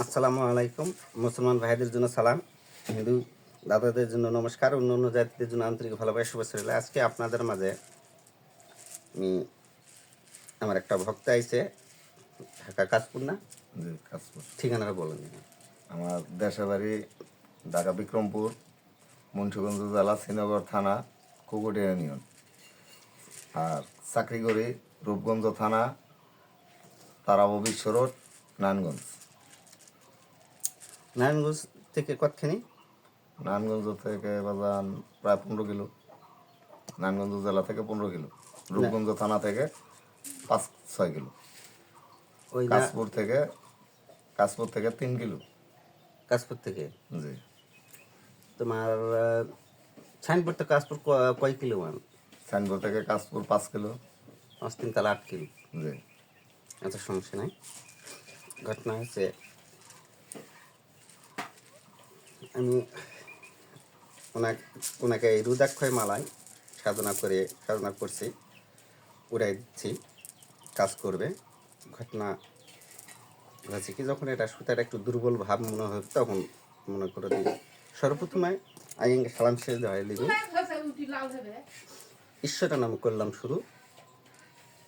আসসালামু আলাইকুম। মুসলমান ভাইদের জন্য সালাম হিন্দু দাদাদের জন্য নমস্কার অন্য অন্য জাতিদের জন্য আন্তরিক ভালোবাসা শুভেচ্ছা রইল। আজকে আপনাদের মাঝে আমি আমার একটা ভক্ত আইছে ঢাকা কাশপুর না? ঠিকানাটা বলেন। আমার দেশের বাড়ি ঢাকা বিক্রমপুর মুন্সিগঞ্জ জেলা শ্রীনগর থানা কুকুটিয়া ইউনিয়ন। আর চাকরি করি রূপগঞ্জ থানা তারাবো বিশ্ব রোড নারায়ণগঞ্জ নারায়ণগঞ্জ থেকে কতখানি? নারায়ণগঞ্জ থেকে বাজান প্রায় পনেরো কিলো। নারায়ণগঞ্জ জেলা থেকে পনেরো কিলো। রূপগঞ্জ থানা থেকে পাঁচ ছয় কিলো। ওই কাশপুর থেকে কাশপুর থেকে তিন কিলো। কাশপুর থেকে? জি। তোমার সাইনবোর্ড তো কাশপুর কয় কিলো মান? সাইনবোর্ড থেকে কাশপুর পাঁচ কিলো। পাঁচ তিন তাহলে আট কিলো। জি। আচ্ছা সমস্যা নাই। ঘটনা হচ্ছে আমি ওনাকে ওনাকে এই রুদাক্ষয় মালায় সাধনা করে সাধনা করছি উড়াই দিচ্ছি কাজ করবে। ঘটনা হয়েছে কি যখন এটা সুতার একটু দুর্বল ভাব মনে হয় তখন মনে করে দিই সর্বপ্রথমে আইনকে সালাম শেষ দেওয়া লিখি ঈশ্বরের নাম করলাম শুরু।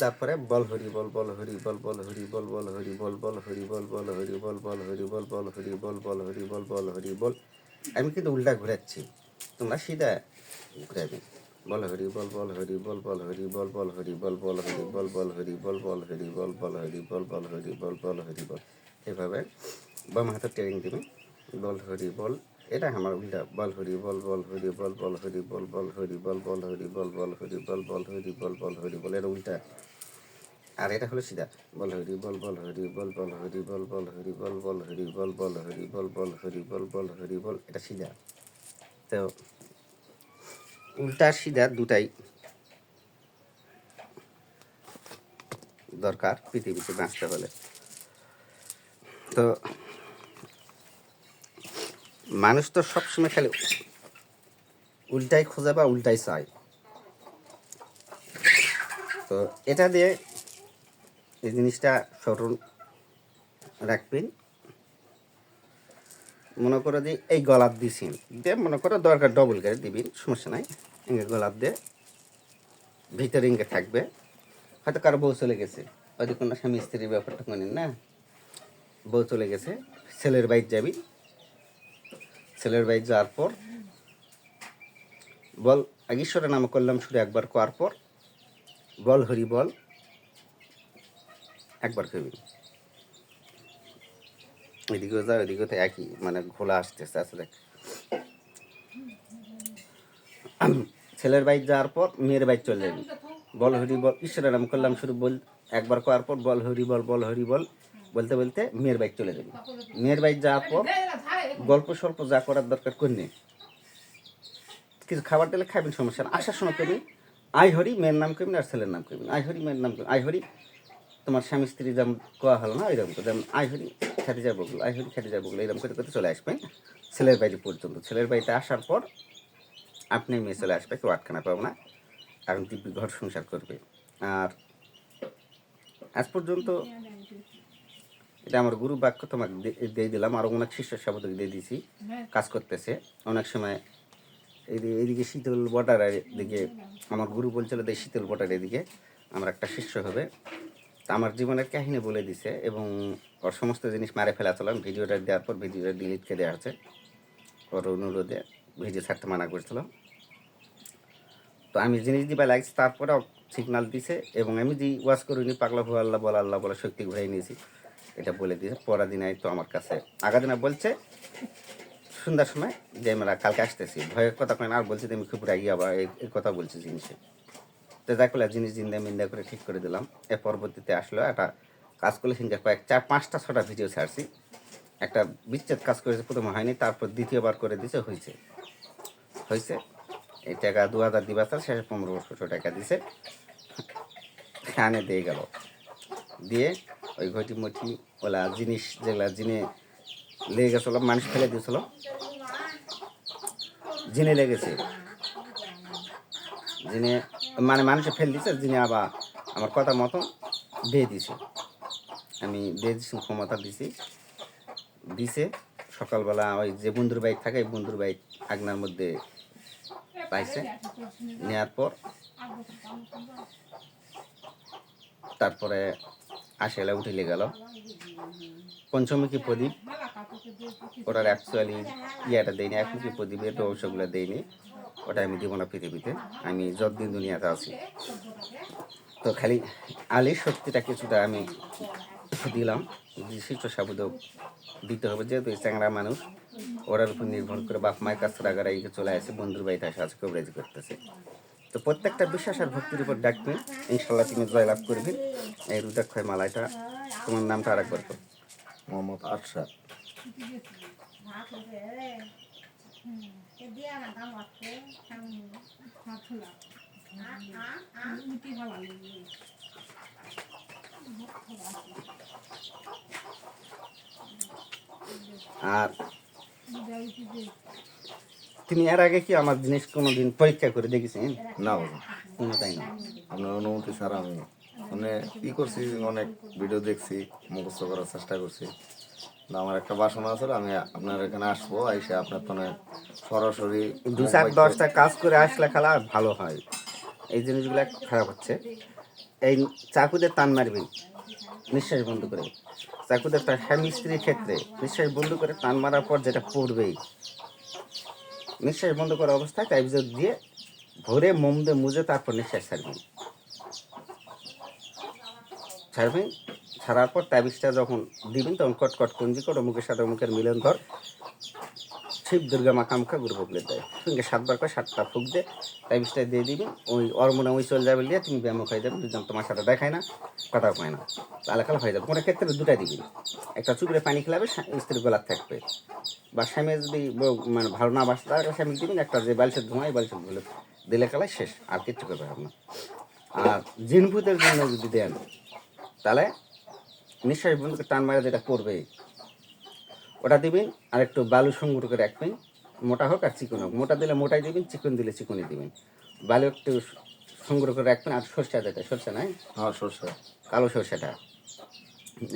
তারপরে বল হরি বল বল হরি বল বল হরি বল বল হরি বল বল হরি বল বল হরি বল বল হরি বল বল হরি বল বল হরি বল বল হরি বল আমি কিন্তু উল্টা ঘুরাচ্ছি তোমরা সিধা ঘুরাবে বল হরি বল বল হরি বল বল হরি বল বল হরি বল বল হরি বল বল হরি বল বল হরি বল বল হরি বল বল হরি বল বল হরি বল এভাবে বাম হাতে ট্রেনিং দিবে বল হরি বল এটা আমার উল্টা বল হরি বল বল হরি বল বল হরি বল বল হরি বল বল হরি বল বল হরি বল বল হরি বল বল হরি বল এটা উল্টা আর এটা হলো সিধা। বল, হরি, বল বল, হরি, বল বল, হরি, বল বল, হরি, বল বল, হরি, বল বল, হরি, বল বল, হরি, বল বল, হরি, বল, এটা সিধা। তো উল্টা সিধা দুটাই দরকার পৃথিবীতে বাঁচতে হলে। তো মানুষ তো সবসময় খালি উল্টাই খোঁজে বা উল্টাই চায়। তো এটা দিয়ে এই জিনিসটা স্মরণ রাখবেন। মনে করো যে এই গলাপ দিছেন। দিয়ে মনে করো দরকার ডবল করে দিবেন, সমস্যা নাই। ইঙ্গে গলাপ দিয়ে ভিতরে ইঙ্গে থাকবে। হয়তো কারও বউ চলে গেছে। হয়তো কোনো স্বামী স্ত্রীর ব্যাপারটা কোনেন না। বউ চলে গেছে, ছেলের বাইক যাবি। ছেলের বাইক যাওয়ার পর বল আগে ঈশ্বরের নাম করলাম শুরু একবার করার পর। বল হরি বল। একবার কবি এদিকেও যা ওইদিকেও তো একই মানে ঘোলা আসতেছে আসলে ছেলের বাইক যাওয়ার পর মেয়ের বাইক চলে যাবি। বল হরি বল, ঈশ্বরের নাম করলাম শুরু বল, একবার করার পর বল হরি বল বল হরি বল, বলতে বলতে মেয়ের বাইক চলে যাবি। মেয়ের বাইক যাওয়ার পর গল্প স্বল্প যা করার দরকার করলে কিছু খাবার দিলে খাবেন সমস্যা আসার সময় করবেন আই হরি, মেয়ের নাম করবেন আর ছেলের নাম করবেন আই হরি, মেয়ের নাম করবেন আই হরি তোমার স্বামী স্ত্রী যেমন কোয়া হলো না এরকম করে। যেমন আই হরি খেতে যাব আই হরি খেতে যাব এরকম করতে করতে চলে আসবেন ছেলের বাড়ি পর্যন্ত। ছেলের বাড়িতে আসার পর আপনি মেয়ে চলে আসবে কেউ আটকানা পাবো না এখন দিব্যি ঘর সংসার করবে। আর আজ পর্যন্ত এটা আমার গুরু বাক্য তোমাকে দিয়ে দিলাম। আর অনেক শিষ্য সাবধক দিয়ে দিয়েছি কাজ করতেছে। অনেক সময় এইদিকে শীতল বটার দিকে আমার গুরু বলছিল যে শীতল বটার এদিকে আমার একটা শিষ্য হবে। আমার জীবনের কাহিনী বলে দিছে এবং ওর সমস্ত জিনিস মারে ফেলা চলাম। ভিডিওটা দেওয়ার পর ভিডিওটা ডিলিট করে দেওয়া আছে ওর অনুরোধে ভিডিও ছাড়তে মানা করেছিল তো আমি জিনিস দিবা লাগছি তারপরে সিগনাল দিছে এবং আমি যে ওয়াশ করিনি, পাগলা ভু আল্লাহ বলা আল্লাহ বলা শক্তি ঘুরাই নিয়েছি, এটা বলে দিয়েছে। পরা দিন তো আমার কাছে। আগা দিনা বলছে, সন্ধ্যার সময় যে আমরা কালকে আসতেছি ভয়ের কথা কেন আর বলছি আমি খুব রাগি, আবার এই কথা বলছি জিনিসে। তো জিনিস জিন্দা মিন্দা করে ঠিক করে দিলাম। এর পরবর্তীতে আসলো একটা কাজ করলে সিনকে কয়েক চার, পাঁচটা, ছটা ভিডিও ছাড়ছি। একটা বিচ্ছেদ কাজ করেছে, প্রথমে হয়নি, তারপর দ্বিতীয়বার করে দিছে হয়েছে হয়েছে এই টাকা দু হাজার দিবা তার, শেষে পনেরো বছর টাকা দিছে। খানে দিয়ে গেল। দিয়ে ওই ঘটি মটি ওলা জিনিস যেগুলা জিনে লেগে গেছিল, মানুষ ফেলে দিয়েছিল, জিনে লেগেছে। জিনে মানে মানুষে ফেল দিছে, যিনি আবার আমার কথা মতো বেয়ে দিছে। আমি দিয়ে দিছি, ক্ষমতা দিছি। দিছে, সকালবেলা ওই যে বন্ধুর বাইক থাকে, ওই বন্ধুর বাইক আগনার মধ্যে পাইছে। নেওয়ার পর তারপরে আসেলা উঠিলে গেল। পঞ্চমুখী প্রদীপ, ওটার অ্যাকচুয়ালি ইয়েটা দেয়নি একমুখী প্রদীপের রহস্যগুলো দেয়নি ওটা আমি দিব না পৃথিবীতে, আমি যতদিন দুনিয়াতে আছি। তো খালি আলির শক্তিটা কিছুটা আমি দিলাম যে শিষ্য সাবুদও দিতে হবে, যেহেতু চ্যাংরা মানুষ, ওরার উপর নির্ভর করে বাপ মায়ের কাছ থেকে চলে আসে, বন্ধুর বাড়িতে আসে, আজকে কবরেজ করতেছে। তো প্রত্যেকটা বিশ্বাস আর ভক্তির উপর ডাকবে ইনশাল্লাহ তুমি জয়লাভ করবে। এই রুদাক্ষয় মালাইটা তোমার নামটা আরেকবার করো মোহাম্মদ আরশাদ। আর তুমি এর আগে কি আমার জিনিস কোনোদিন পরীক্ষা করে দেখেছেন? না বাজান কোনো তাই না? আপনার অনুমতি ছাড়া আমি মানে ই করছি অনেক ভিডিও দেখছি মুখস্থ করার চেষ্টা করছি। আমার একটা বাসনা আছে আমি আপনার এখানে আসব এসে আপনার তো সরাসরি দু চার দশটা কাজ করে আসলে খেলা ভালো হয়। এই জিনিসগুলো খারাপ হচ্ছে। এই চাকুতে টান মারবি নিঃশ্বাস বন্ধ করে। চাকুতে তার স্বামী স্ত্রীর ক্ষেত্রে নিঃশ্বাস বন্ধ করে টান মারার পর যেটা পড়বেই। নিঃশ্বাস বন্ধ করা অবস্থায় টাইপজোর দিয়ে ভরে মোম দিয়ে মুজে তারপর নিঃশ্বাস ছাড়বেন। ছাড়বেন, ছাড়ার পর তাবিজটা যখন দিবেন, তখন কটকট কুঞ্জি কর অমুকের সাথে অমুকের মিলন ধর শিব দুর্গা মা মাখামুখা গুরু ফুকলে দেয় সঙ্গে সাতবার করে সাতটা ফুক দিয়ে তাবিজটা দিয়ে দিবি। ওই অরমোনা ওই চলে যাবে দিয়ে তুমি ব্যায়াম হয়ে যাবে দুজন তোমার সাথে দেখায় না কথা পায় না। তাহলে কালা হয়ে যাবে। কোনো ক্ষেত্রে দুটাই দিবি। একটা চুপড়ে পানি খেলাবে স্ত্রীর গলার থাকবে। বা স্বামী যদি মানে ভালো না বাসে, তাহলে স্বামী দিবেন একটা যে বালিশের ধোঁয়াই বালিশের ধুলে। দিলে কালাই শেষ, আর কিচ্ছু করবে না। আর জিনভূতের জন্য যদি দেন, তাহলে নিঃশ্বাস বন্ধ করে টান মারা যেটা করবে ওটা দিবেন আর একটু বালু সংগ্রহ করে রাখবেন মোটা হোক আর চিকন হোক। মোটা দিলে মোটাই দিবেন চিকন দিলে চিকনই দিবেন। বালু একটু সংগ্রহ করে রাখবেন আর সরষা যেটা সরষা নাই হ্যাঁ সরষে। কালো সরষাটা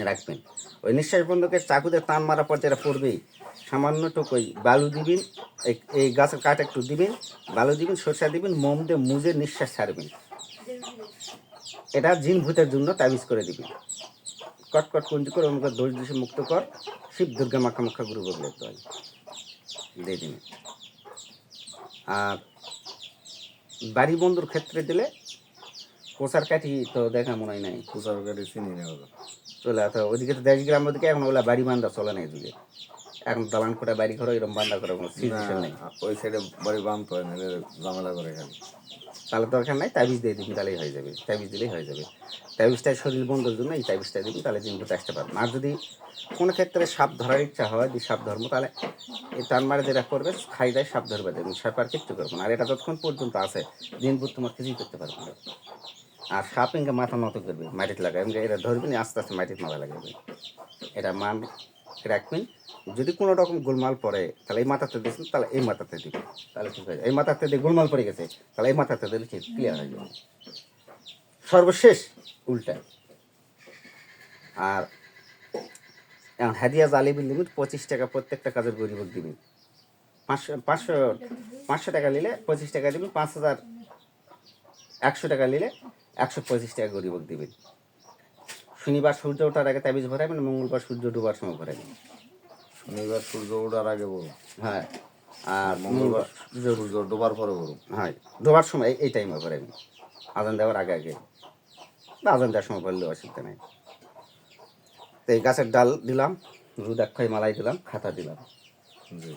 রাখবেন। ওই নিঃশ্বাস বন্ধকে চাকুতে টান মারা পর যেটা পড়বে সামান্যটুকু ওই বালু দিবেন এই এই গাছের কাঠ একটু দিবেন বালু দিবেন সরষা দিবেন মোম দিয়ে মুজে নিঃশ্বাস ছাড়বেন। এটা জিন ভূতের জন্য তাবিজ করে দিবেন। কটকট কুঞ্জি করে আমাকে দোষ দিশে মুক্ত কর। শিব দুর্গা মাখা মাখা গুরু বদলে হয় দিয়ে দিন। আর বাড়ি বন্ধুর ক্ষেত্রে দিলে কোচার কাঠি তো দেখা মনে হয় নাই। কুচার কাঠি চিনি না চলে তো ওদিকে তো দেশ গ্রাম ওদিকে এখন ওগুলা বাড়ি বান্ধা চলে না এদিকে। এখন দালান করে বাড়ি ঘর এরকম বান্ধা করে কোনো সিচুয়েশন নেই। ওই সাইডে বাড়ি বাঁধতে হয় না ঝামেলা করে খালি। তাহলে দরকার নাই, তাবিজ দিয়ে দিবি, তাহলেই হয়ে যাবে, তাবিজ দিলেই হয়ে যাবে। তাবিজটা শরীর বন্ধুর জন্য এই তাবিজটা দিবি, তাহলে জিনগুলো আসতে পারবে আর যদি কোনো ক্ষেত্রে সাপ ধরার ইচ্ছা হয় যে সাপ ধর্ম, তাহলে এই টান মারে যেটা করবে, খাই দেয় সাপ ধরবে দেবেন সাপ আর কিচ্ছু করব না। আর এটা যতক্ষণ পর্যন্ত আছে দিনভর তোমার কিছুই করতে পারবে না। আর সাপ মাথা নত করবে, মাটিতে লাগাবে এটা ধরবেন আস্তে আস্তে মাটিতে মাথা লাগাবে। এটা মান রাখবেন যদি কোনো রকম গোলমাল পড়ে, তাহলে এই মাথাতে দিয়েছেন তাহলে এই মাথাতে দিবে। তাহলে ঠিক হয়ে যাবে এই মাথাতে দিয়ে গোলমাল পড়ে গেছে, তাহলে এই মাথাতে দিলে ঠিক ক্লিয়ার হয়ে যাবে। সর্বশেষ উল্টা। আর এখন হাদিয়া জালিবির লিমিট পঁচিশ টাকা, প্রত্যেকটা কাজের গরিবক দিবেন পাঁচশো পাঁচশো পাঁচশো টাকা নিলে পঁচিশ টাকা দিবেন পাঁচ হাজার একশো টাকা নিলে একশো পঁচিশ টাকা গরিবক দিবেন শনিবার সূর্য ওঠার আগে তাবিজ ভরাবেন মঙ্গলবার সূর্য ডুবার সময় ভরাবেন। শনিবার সূর্য ওঠার আগে বলুন। হ্যাঁ। আর মঙ্গলবার সূর্য ডোবার পরে বলুন। হ্যাঁ ডোবার সময় এই- টাইমে ভরাবেন আজান দেওয়ার আগে আগে। বা আজান দেওয়ার সময় বললেও অসুবিধা নেই। তো এই গাছের ডাল দিলাম রুদাক্ষয় মালাই দিলাম খাতা দিলাম। জি।